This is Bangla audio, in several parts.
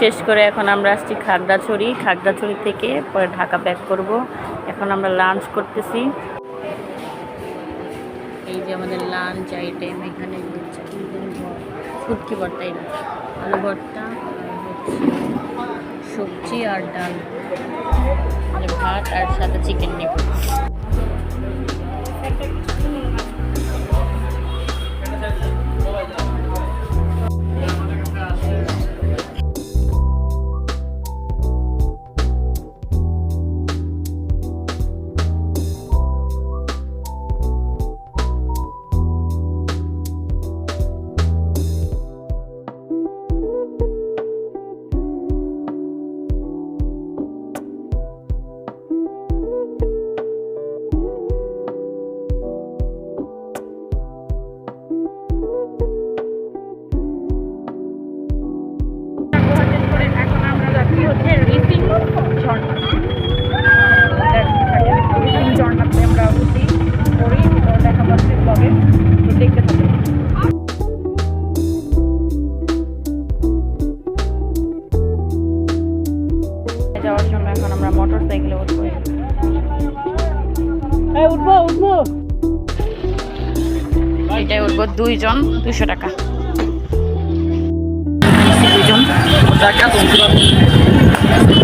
শেষ করে এখন আমরা আসছি খাগড়াছড়ি। খাগড়াছড়ি থেকে পরে ঢাকা ব্যাক করব। এখন আমরা লাঞ্চ করতেছি। এই যে আমাদের লাঞ্চ আইটেম এখানে ফুটকি ভর্তাই না আলু ভর্তা সবজি আর ডাল। ভাত আর সাথে চিকেন নেব। ঝর্ণা ঝর্ণাতে আমরা উঠি করি দেখা যাচ্ছে ব্লগে তো দেখতে থাকি যাওয়ার জন্য এখন আমরা মোটর সাইকেলে উঠবো। উঠবো উঠবো এটাই উঠবো দুইজন দুশো টাকা।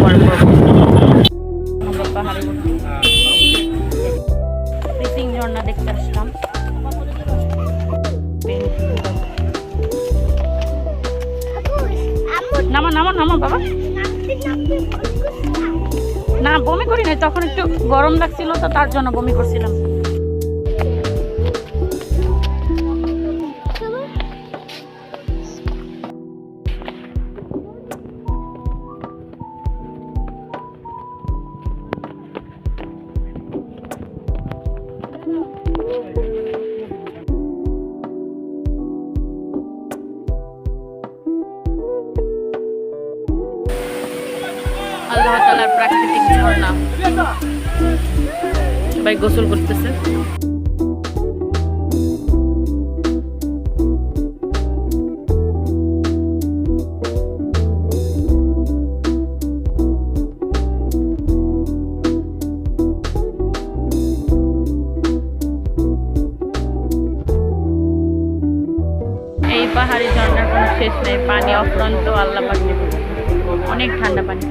পরে করব। ফিশিং দেখতে আসলাম। নামা নামা নামা, বাবা। না বমি করি নাই তখন একটু গরম লাগছিল, তো তার জন্য বমি করছিলাম। আল্লাহ তালার প্রাকৃতিক ঝর্ণা। সবাই গোসল করতেছে। শেষ নেই, পানি অফুরন্ত আল্লাহ পাকে অনেক ঠান্ডা পানি।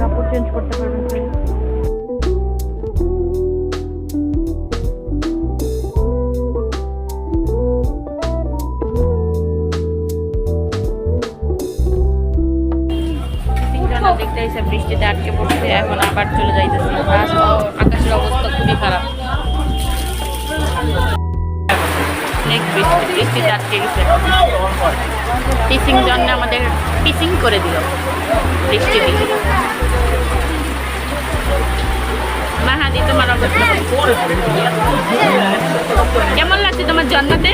কাপড় চেঞ্জ করতে পারবেন দেখতে বৃষ্টিতে আটকে পড়ছে, এখন আবার চলে যাইতেছে। রাস্তা বৃষ্টিতে আটকে গেছে পিসিং জন্য আমাদের পিসিং করে দিল। বৃষ্টি দিয়ে মাহাদি, তোমার অবস্থা কেমন লাগছে তোমার জন্মতে?